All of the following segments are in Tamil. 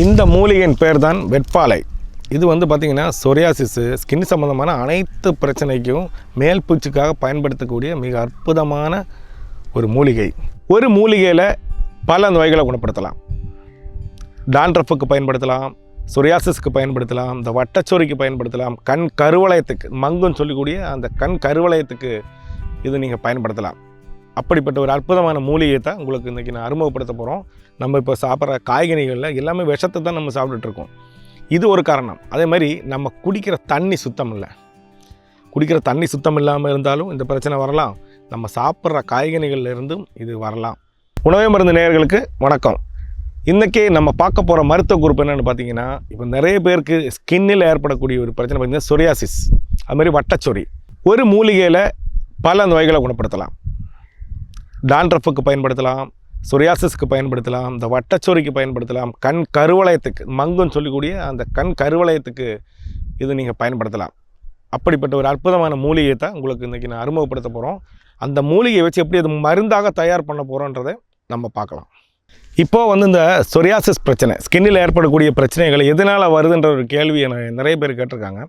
இந்த மூலிகையின் பேர் தான் வெட்பாலை. இது வந்து பார்த்திங்கன்னா சொரியாசிஸு ஸ்கின் சம்மந்தமான அனைத்து பிரச்சனைக்கும் மேல் பூச்சிக்காக பயன்படுத்தக்கூடிய மிக அற்புதமான ஒரு மூலிகை. ஒரு மூலிகையில் பல நோய்களை குணப்படுத்தலாம். டான்ட்ரஃபுக்கு பயன்படுத்தலாம் சொரியாசிஸ்க்கு பயன்படுத்தலாம் இந்த வட்டச்சொறிக்கு பயன்படுத்தலாம் கண் கருவளையத்துக்கு மங்குன்னு சொல்லக்கூடிய அந்த கண் கருவளையத்துக்கு இது நீங்கள் பயன்படுத்தலாம். அப்படிப்பட்ட ஒரு அற்புதமான மூலிகையை தான் உங்களுக்கு இன்றைக்கி நான் அறிமுகப்படுத்த போகிறோம் நம்ம இப்போ சாப்பிட்ற காய்கறிகளில் எல்லாமே விஷத்தை தான் நம்ம சாப்பிட்டுட்ருக்கோம். இது ஒரு காரணம். அதே மாதிரி நம்ம குடிக்கிற தண்ணி சுத்தம் இல்லை குடிக்கிற தண்ணி சுத்தம் இல்லாமல் இருந்தாலும் இந்த பிரச்சனை வரலாம். நம்ம சாப்பிட்ற காய்கறிகள்லேருந்தும் இது வரலாம். உணவு மருந்து நேயர்களுக்கு வணக்கம். இன்றைக்கி நம்ம பார்க்க போகிற மருத்துவ குறிப்பு என்னென்னு பார்த்தீங்கன்னா இப்போ நிறைய பேருக்கு ஸ்கின்னில் ஏற்படக்கூடிய ஒரு பிரச்சனை பார்த்தீங்கன்னா சொரியாசிஸ். அதுமாதிரி வட்டச்சொறி ஒரு மூலிகையில் பல நோய்களை குணப்படுத்தலாம். டான்ட்ரஃபுக்கு பயன்படுத்தலாம் சொரியாசிஸ்க்கு பயன்படுத்தலாம் இந்த வட்டச்சோரிக்கு பயன்படுத்தலாம் கண் கருவளையத்துக்கு மங்குன்னு சொல்லக்கூடிய அந்த கண் கருவளையத்துக்கு இது நீங்கள் பயன்படுத்தலாம். அப்படிப்பட்ட ஒரு அற்புதமான மூலிகையை தான் உங்களுக்கு இன்றைக்கி நான் அறிமுகப்படுத்த போகிறோம் அந்த மூலிகையை வச்சு எப்படி அது மருந்தாக தயார் பண்ண போகிறோன்றதை நம்ம பார்க்கலாம். இப்போது வந்து இந்த சொரியாசிஸ் பிரச்சனை ஸ்கின்னில் ஏற்படக்கூடிய பிரச்சனைகள் எதனால் வருதுன்ற ஒரு கேள்வி எனக்கு நிறைய பேர் கேட்டிருக்காங்க.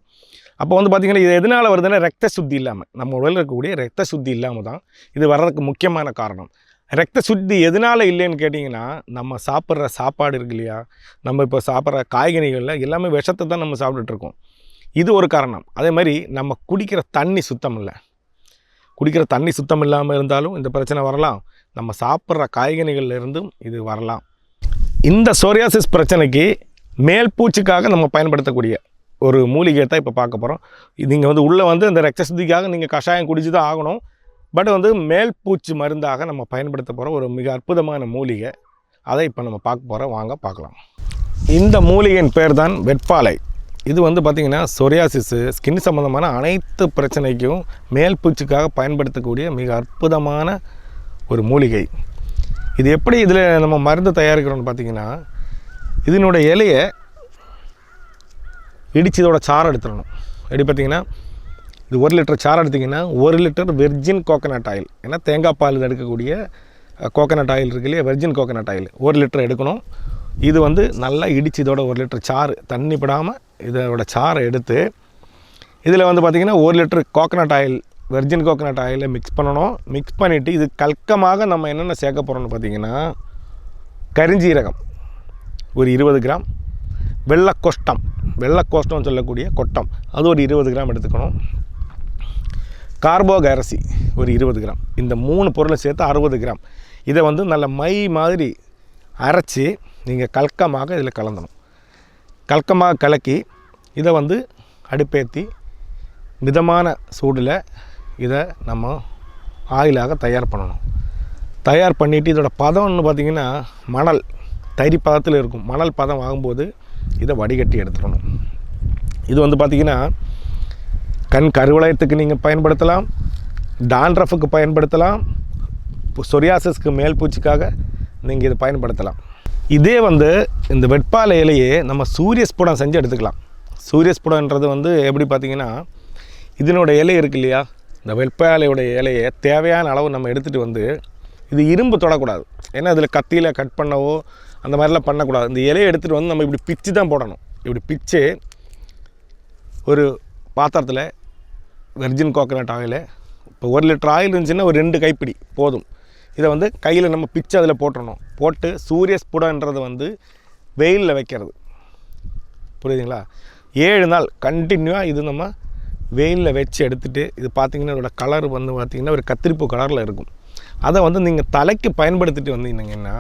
அப்போ வந்து பார்த்திங்கன்னா இது எதனால் வருதுன்னா ரத்த சுத்தி இல்லாமல் நம்ம உடலில் இருக்கக்கூடிய ரத்த சுத்தி இல்லாமல் தான் இது வர்றதுக்கு முக்கியமான காரணம். ரத்த சுத்தி எதனால் இல்லைன்னு கேட்டிங்கன்னா நம்ம சாப்பிட்ற சாப்பாடு இருக்கு இல்லையா? நம்ம இப்போ சாப்பிட்ற காய்கறிகளில் எல்லாமே விஷத்தை தான் நம்ம சாப்பிட்டுட்ருக்கோம். இது ஒரு காரணம். அதே மாதிரி நம்ம குடிக்கிற தண்ணி சுத்தம் இல்லை. குடிக்கிற தண்ணி சுத்தம் இல்லாமல் இருந்தாலும் இந்த பிரச்சனை வரலாம். நம்ம சாப்பிட்ற காய்கறிகள்லேருந்தும் இது வரலாம். இந்த சோரியாசிஸ் பிரச்சனைக்கு மேல் பூச்சிக்காக நம்ம பயன்படுத்தக்கூடிய ஒரு மூலிகையை தான் இப்போ பார்க்க போகிறோம் நீங்கள் வந்து உள்ளே வந்து இந்த ரத்த சுத்திக்காக நீங்கள் கஷாயம் குடிச்சு தான் ஆகணும். பட் வந்து மேல் பூச்சி மருந்தாக நம்ம பயன்படுத்த போகிற ஒரு மிக அற்புதமான மூலிகை. அதை இப்போ நம்ம பார்க்க போகிறோம் வாங்க பார்க்கலாம். இந்த மூலிகையின் பேர் தான் வெட்பாலை. இது வந்து பார்த்திங்கன்னா சொரியாசிஸு ஸ்கின் சம்மந்தமான அனைத்து பிரச்சனைக்கும் மேல் பூச்சிக்காக பயன்படுத்தக்கூடிய மிக அற்புதமான ஒரு மூலிகை. இது எப்படி இதில் நம்ம மருந்து தயாரிக்கிறோம்னு பார்த்தீங்கன்னா இதனுடைய இலையை இடித்து இதோட சாறு எடுத்துடணும். எப்படி பார்த்தீங்கன்னா இது ஒரு லிட்டர் சாறு எடுத்திங்கன்னா ஒரு லிட்டர் வெர்ஜின் கோகனட் ஆயில் ஏன்னா தேங்காய் பால் எடுக்கக்கூடிய கோகனட் ஆயில் இருக்கு இல்லையா? வெர்ஜின் கோகனட் ஆயில் ஒரு லிட்டர் எடுக்கணும். இது வந்து நல்லா இடித்து இதோட ஒரு லிட்டர் சாறு தண்ணி படாமல் இதோட சாறை எடுத்து இதில் வந்து பார்த்திங்கன்னா ஒரு litre coconut oil virgin coconut ஆயிலை மிக்ஸ் பண்ணணும். மிக்ஸ் பண்ணிவிட்டு இது கல்கமாக நம்ம என்னென்ன சேர்க்க போகிறோம்னு பார்த்தீங்கன்னா கரிஞ்சீரகம். ஒரு இருபது கிராம். வெள்ளக்கொஷ்டம் வெள்ளக்கோஷ்டம்னு சொல்லக்கூடிய கொட்டம். அது ஒரு இருபது கிராம் எடுத்துக்கணும். கார்போக அரிசி ஒரு இருபது கிராம். இந்த மூணு பொருளை சேர்த்து அறுபது கிராம். இதை வந்து நல்ல மை மாதிரி அரைச்சி நீங்கள் கல்கமாக இதில் கலந்தணும். கல்கமாக கலக்கி இதை வந்து அடுப்பேற்றி மிதமான சூடில் இதை நம்ம ஆயிலாக தயார் பண்ணணும். தயார் பண்ணிவிட்டு இதோட பதம்னு பார்த்திங்கன்னா மணல் தறி பதத்தில் இருக்கும். மணல் பதம் ஆகும்போது இதை வடிகட்டி எடுத்துடணும் இது வந்து பார்த்திங்கன்னா கண் கருவளையத்துக்கு நீங்கள் பயன்படுத்தலாம் டான்ட்ரஃபுக்கு பயன்படுத்தலாம் சொரியாசஸ்க்கு மேல் பூச்சிக்காக நீங்கள் இதை பயன்படுத்தலாம். இதே வந்து இந்த வெட்பாலை இலையே நம்ம சூரிய ஸ்புடம் செஞ்சு எடுத்துக்கலாம். சூரிய ஸ்புடன்றது வந்து எப்படி பார்த்தீங்கன்னா இதனோட இலை இருக்கு இல்லையா? இந்த வெட்பாலையுடைய இலையை தேவையான அளவு நம்ம எடுத்துகிட்டு வந்து இது இரும்பு தொடக்கூடாது. ஏன்னா இதில் கத்தியில் கட் பண்ணவோ அந்த மாதிரிலாம் பண்ணக்கூடாது. இந்த இலையை எடுத்துகிட்டு வந்து நம்ம இப்படி பிச்சு தான் போடணும். இப்படி பிச்சு ஒரு பாத்திரத்தில் வெர்ஜின் கோக்கனட் ஆயில் இப்போ ஒரு லிட்டர் ஆயில் இருந்துச்சுன்னா ஒரு ரெண்டு கைப்பிடி போதும். இதை வந்து கையில் நம்ம பிச்சு அதில் போட்டுறணும். போட்டு சூரிய ஸ்புடன்றது வந்து வெயிலில் வைக்கிறது. புரியுதுங்களா? ஏழு நாள் கண்டினியூவாக இது நம்ம வெயிலில் வச்சு எடுத்துகிட்டு இது பார்த்திங்கன்னா இதோட கலர் வந்து பார்த்திங்கன்னா ஒரு கத்திரிப்பூ கலரில் இருக்கும். அதை வந்து நீங்கள் தலைக்கு பயன்படுத்திட்டு வந்தீங்கன்னா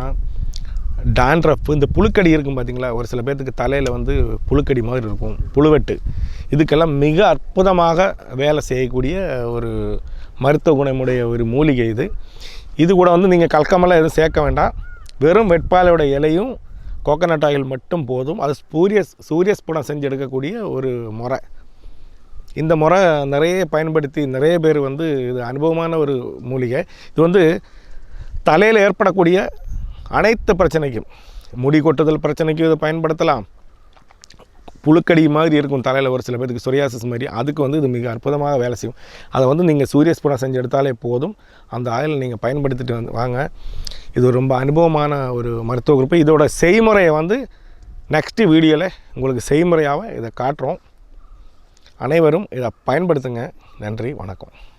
டான்ட்ரஃப் இந்த புழுக்கடி இருக்கும் பார்த்தீங்களா ஒரு சில பேர்த்துக்கு தலையில் வந்து புழுக்கடி மாதிரி இருக்கும் புழுவெட்டு. இதுக்கெல்லாம் மிக அற்புதமாக வேலை செய்யக்கூடிய ஒரு மருத்துவ குணமுடைய ஒரு மூலிகை இது. இது கூட வந்து நீங்கள் கல்கமெல்லாம் எதுவும் சேர்க்க வேண்டாம். வெறும் வெட்பாலையோட இலையும் கோகனட் ஆயில் மட்டும் போதும். அது சூரிய சூரிய ஸ்புடம் செஞ்சு எடுக்கக்கூடிய ஒரு முறை. இந்த முறை நிறைய பயன்படுத்தி நிறைய பேர் வந்து இது அனுபவமான ஒரு மூலிகை. இது வந்து தலையில் ஏற்படக்கூடிய அனைத்து பிரச்சனைக்கும் முடி கொட்டுதல் பிரச்சனைக்கும் இதை பயன்படுத்தலாம். புழுக்கடி மாதிரி இருக்கும் தலையில் ஒரு சில பேருக்கு சொரியாசிஸ் மாதிரி. அதுக்கு வந்து இது மிக அற்புதமாக வேலை செய்யும். அதை வந்து நீங்கள் சூரிய ஸ்புடம் செஞ்சு எடுத்தாலே போதும். அந்த ஆயில் நீங்கள் பயன்படுத்திட்டு வந்து வாங்க. இது ரொம்ப அனுபவமான ஒரு மருத்துவ குறிப்பு. இதோட செய்முறையை வந்து நெக்ஸ்ட்டு வீடியோவில் உங்களுக்கு செய்முறையாக இதை காட்டுறோம். அனைவரும் இதை பயன்படுத்துங்க. நன்றி வணக்கம்.